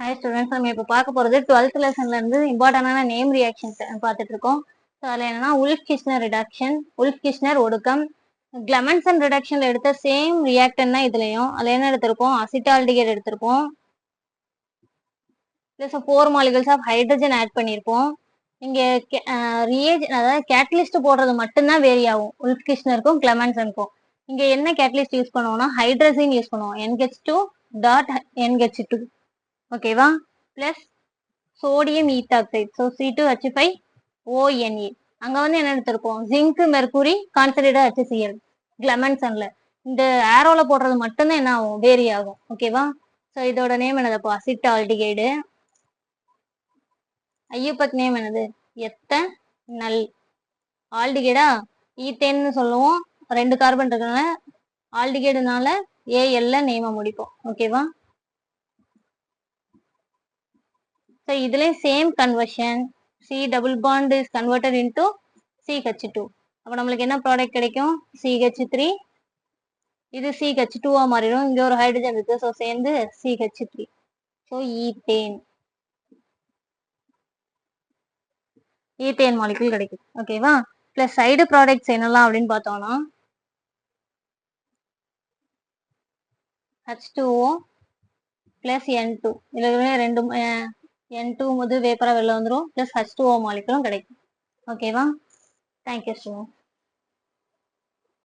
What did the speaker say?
Hi students நம்ம இப்போ பார்க்க போகிறது டுவெல்த் லெசன்ல இருந்து இம்பார்ட்டண்டான நேம் ரியாக்ஷன்ஸ் பார்த்துட்டு இருக்கோம். ஸோ அதில் என்னன்னா Wolff Kishner reduction Wolff Kishner ஒடுக்கம் கிளமன்சன் ரிடக்ஷன்ல எடுத்த சேம் ரியாக்டன் தான் இதுலையும். அதில் என்ன எடுத்திருப்போம் அசிட்டால்டிகேட் எடுத்திருப்போம் plus four molecules of hydrogen add பண்ணியிருப்போம் இங்கே ரியேஜ் அதாவது கேட்டலிஸ்ட் போடுறது மட்டும்தான் வேரி ஆகும். உல்ஃப் கிஷ்னருக்கும் கிளமன்சனுக்கும் இங்கே என்ன கேட்டலிஸ்ட் யூஸ் பண்ணுவோம்னா ஹைட்ரஜன் யூஸ் பண்ணுவோம். NH two dot NH two ஓகேவா plus sodium ethoxide so C two H five ONa அங்கே வந்து என்ன எடுத்துருக்கோம்? ஜிங்க் மெர்குரி கான்சன்ட்ரேட் ஹெச்சிஎல் கிளமன்சன்ல இந்த ஏரோவில் போடுறது மட்டும்தான் என்ன ஆகும்? வேரி ஆகும். ஓகேவா ஸோ இதோட நேம் என்னதுப்பா சிட் ஆல்டிகைடு ஐயப்பத் நேம் என்னது? எத்த நல் ஆல்டிகேடா ஈத்தேன்னு சொல்லுவோம். ரெண்டு கார்பன் இருக்கிறனால ஆல்டிகேடுனால ஏஎல்ல நேமை முடிப்போம். ஓகேவா ஸோ இதுலேயும் same conversion C double bond is converted into CH two அப்போ நம்மளுக்கு என்ன ப்ராடக்ட் கிடைக்கும்? சிஹெச் த்ரீ இது சிஹெச் டூவா மாறிடும். இங்கே ஒரு ஹைட்ரஜன் இருக்குது ஸோ சேர்ந்து CH three so ethane ethane molecule கிடைக்கும் ஓகேவா ப்ளஸ் சைடு ப்ராடக்ட்ஸ் என்னலாம் அப்படின்னு பார்த்தோம்னா H two O plus N two இதில் ரெண்டு என் டூ முது வேப்பரா வெளில வந்துடும் ப்ளஸ் ஹச் டூ ஓ மாலிகுலும் கிடைக்கும். ஓகேவா தேங்க்யூ ஸ்டூடெண்ட்